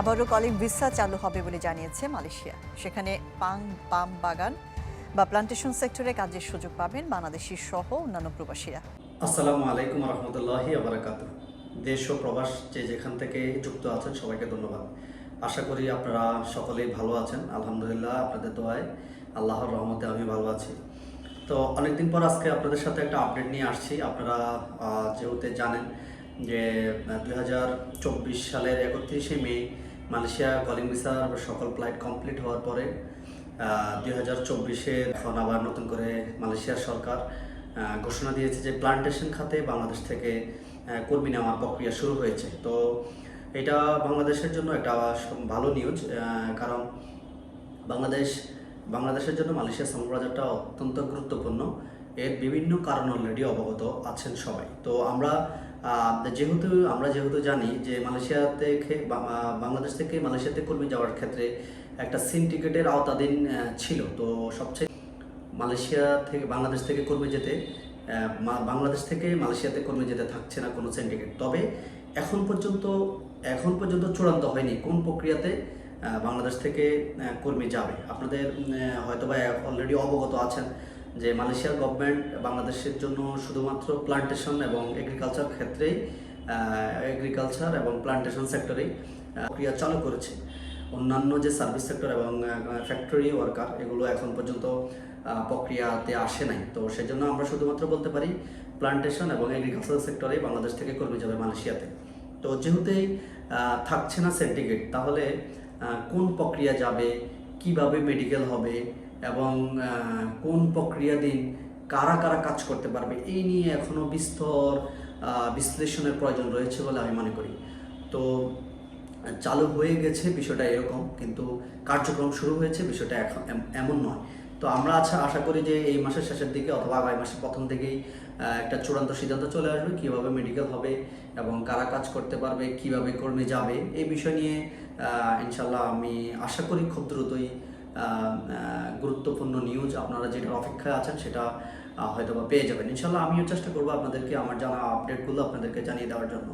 আবারও calling visa চালু হবে বলে জানিয়েছে মালয়েশিয়া। সেখানে পাং, পাম বাগান বা প্লান্টেশন সেক্টরে কাজের সুযোগ পাবেন বাংলাদেশি সহ অন্যান্য প্রবাসীরা। আসসালামু আলাইকুম রহমতুল্লাহি আবরাকাত দেশ ও প্রবাস যে যেখান থেকে যুক্ত আছেন সবাইকে ধন্যবাদ। আশা করি আপনারা সকলেই ভালো আছেন। আলহামদুলিল্লাহ আপনাদের দোয়ায় আল্লাহর রহমতে আমি ভালো আছি। তো অনেকদিন পর আজকে আপনাদের সাথে একটা আপডেট নিয়ে আসছি। আপনারা যেহেতু জানেন যে দুই হাজার চব্বিশ সালের একত্রিশে মে মালয়েশিয়া, কলিং ভিসার সকল ফ্লাইট কমপ্লিট হওয়ার পরে দুই হাজার চব্বিশে এখন আবার নতুন করে মালয়েশিয়ার সরকার ঘোষণা দিয়েছে যে প্লান্টেশন খাতে বাংলাদেশ থেকে কর্মী নেওয়ার প্রক্রিয়া শুরু হয়েছে। তো এটা বাংলাদেশের জন্য একটা ভালো নিউজ কারণ বাংলাদেশ, বাংলাদেশের জন্য মালয়েশিয়া সাম্রাজ্যটা অত্যন্ত গুরুত্বপূর্ণ। এর বিভিন্ন কারণ অলরেডি অবগত আছেন সবাই। তো আমরা যেহেতু আমরা যেহেতু জানি যে মালয়েশিয়া থেকে বাংলাদেশ থেকে মালয়েশিয়াতে কর্মী যাওয়ার ক্ষেত্রে একটা সিন্ডিকেটের আওতাধীন ছিল। তো সবচেয়ে মালয়েশিয়া থেকে, বাংলাদেশ থেকে কর্মী যেতে বাংলাদেশ থেকে মালয়েশিয়াতে কর্মী যেতে থাকছে না কোনো সিন্ডিকেট তবে এখন পর্যন্ত এখন পর্যন্ত চূড়ান্ত হয়নি কোন প্রক্রিয়াতে বাংলাদেশ থেকে কর্মী যাবে। আপনাদের হয়তো বা অলরেডি অবগত আছেন। যে মালয়েশিয়ার গভর্নমেন্ট বাংলাদেশের জন্য শুধুমাত্র প্লান্টেশন এবং এগ্রিকালচার ক্ষেত্রেই এগ্রিকালচার এবং প্লান্টেশন সেক্টরেই প্রক্রিয়া চালু করেছে। অন্যান্য যে সার্ভিস সেক্টর এবং ফ্যাক্টরি ওয়ার্কার এগুলো এখন পর্যন্ত প্রক্রিয়াতে আসে নাই। তো সেজন্য আমরা শুধুমাত্র বলতে পারি প্লান্টেশন এবং এগ্রিকালচার সেক্টরেই বাংলাদেশ থেকে কর্মী যাবে মালয়েশিয়াতে তো যেহেতুই থাকছে না সার্টিফিকেট তাহলে কোন প্রক্রিয়া যাবে, কীভাবে মেডিকেল হবে এবং কোন প্রক্রিয়া দিন কারা কারা কাজ করতে পারবে, এই নিয়ে এখনও বিস্তর বিশ্লেষণের প্রয়োজন রয়েছে বলে আমি মনে করি। তো, চালু হয়ে গেছে বিষয়টা এরকম, কিন্তু কার্যক্রম শুরু হয়েছে বিষয়টা এখন এমন নয়। তো আমরা আচ্ছা আশা করি যে এই মাসের শেষের দিকে অথবা আগামী মাসের প্রথম থেকেই একটা চূড়ান্ত সিদ্ধান্ত চলে আসবে, কীভাবে মেডিকেল হবে এবং কারা কাজ করতে পারবে, কীভাবে কর্মী যাবে, এই বিষয় নিয়ে ইনশাল্লাহ আমি আশা করি খুব দ্রুতই গুরুত্বপূর্ণ নিউজ আপনারা যেটার অপেক্ষায় আছেন সেটা হয়তো বা পেয়ে যাবেন। ইনশাল্লাহ আমিও চেষ্টা করব আপনাদেরকে, আমার জানা আপডেটগুলো আপনাদেরকে জানিয়ে দেওয়ার জন্য।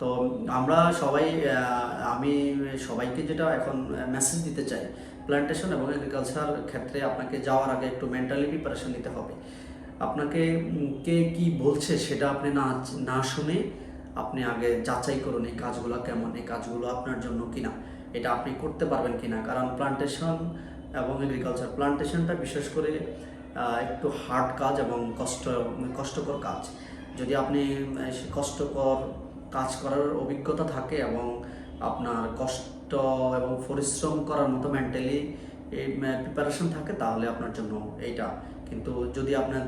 তো আমরা সবাই আমি সবাইকে যেটা এখন মেসেজ দিতে চাই প্ল্যান্টেশন এবং এগ্রিকালচার ক্ষেত্রে আপনাকে যাওয়ার আগে একটু মেন্টালি প্রিপারেশন নিতে হবে। আপনাকে কে কি বলছে সেটা আপনি না না শুনে আপনি আগে যাচাই করুন এই কাজগুলো কেমন, এই কাজগুলো আপনার জন্য কিনা, এটা আপনি করতে পারবেন কিনা। কারণ প্লান্টেশন এবং এগ্রিকালচার প্লান্টেশনটা বিশেষ করে একটু হার্ড কাজ এবং কষ্ট, কষ্টকর কাজ। যদি আপনি কষ্টকর কাজ করার অভিজ্ঞতা থাকে এবং আপনার কষ্ট এবং পরিশ্রম করার মতো মেন্টালি এই প্রিপারেশন থাকে, তাহলে আপনার জন্য এইটা। কিন্তু যদি আপনার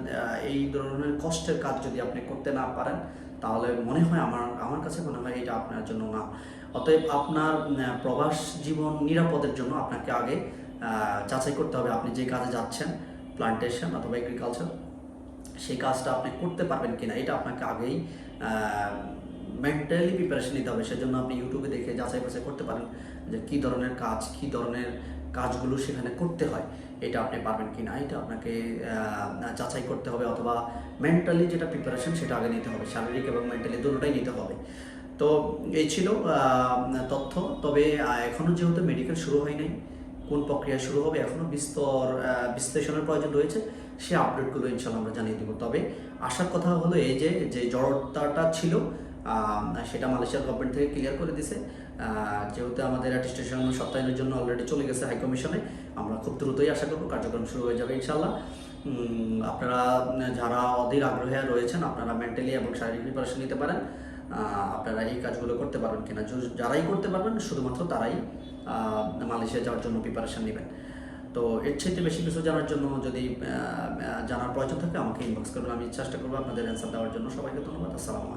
এই ধরনের কষ্টের কাজ যদি আপনি করতে না পারেন, তাহলে মনে হয় আমার আমার কাছে মনে হয় এটা আপনার জন্য না। অতএব আপনার প্রবাস জীবন নিরাপদের জন্য আপনাকে আগে যাচাই করতে হবে আপনি যে কাজে যাচ্ছেন প্লান্টেশন অথবা এগ্রিকালচার সেই কাজটা আপনি করতে পারবেন কিনা এটা আপনাকে আগেই মেন্টালি প্রিপারেশন নিতে হবে। সেজন্য আপনি ইউটিউবে দেখে যাচাই বাছাই করতে পারেন যে কী ধরনের কাজ কী ধরনের কাজগুলো সেখানে করতে হয় এটা আপনি পারবেন কি না এটা আপনাকে যাচাই করতে হবে অথবা মেন্টালি যেটা প্রিপারেশন সেটা আগে নিতে হবে শারীরিক এবং মেন্টালি দুটোটাই নিতে হবে। তো এই ছিল তথ্য। তবে আহ, এখনও যেহেতু মেডিকেল শুরু হয় নাই কোন প্রক্রিয়া শুরু হবে এখনও বিস্তর বিশ্লেষণের প্রয়োজন রয়েছে, সে আপডেটগুলো ইনশাল্লাহ আমরা জানিয়ে দেবো। তবে আসার কথা হলো এই যে যে জড়তাটা ছিল সেটা মালয়েশিয়ার গভর্নমেন্ট থেকে ক্লিয়ার করে দিছে। যেহেতু আমাদের অ্যাটিস্টেশন সপ্তাহের জন্য অলরেডি চলে গেছে হাইকমিশনে আমরা খুব দ্রুতই আশা করব কার্যক্রম শুরু হয়ে যাবে ইনশাল্লাহ আপনারা, যারা অধীর আগ্রহে রয়েছেন, আপনারা মেন্টালি এবং শারীরিক প্রিপারেশন নিতে পারেন। আপনারা এই কাজগুলো করতে পারবেন কিনা? যারাই করতে পারবেন, শুধুমাত্র তারাই মালয়েশিয়া যাওয়ার জন্য প্রিপারেশান নেবেন। তো এর চাইতে বেশি কিছু জানার জন্য যদি জানার প্রয়োজন থাকে, আমাকে ইনবক্স করবেন। আমি চেষ্টা করব আপনাদের অ্যান্সার দেওয়ার জন্য। সবাইকে ধন্যবাদ। আসসালামু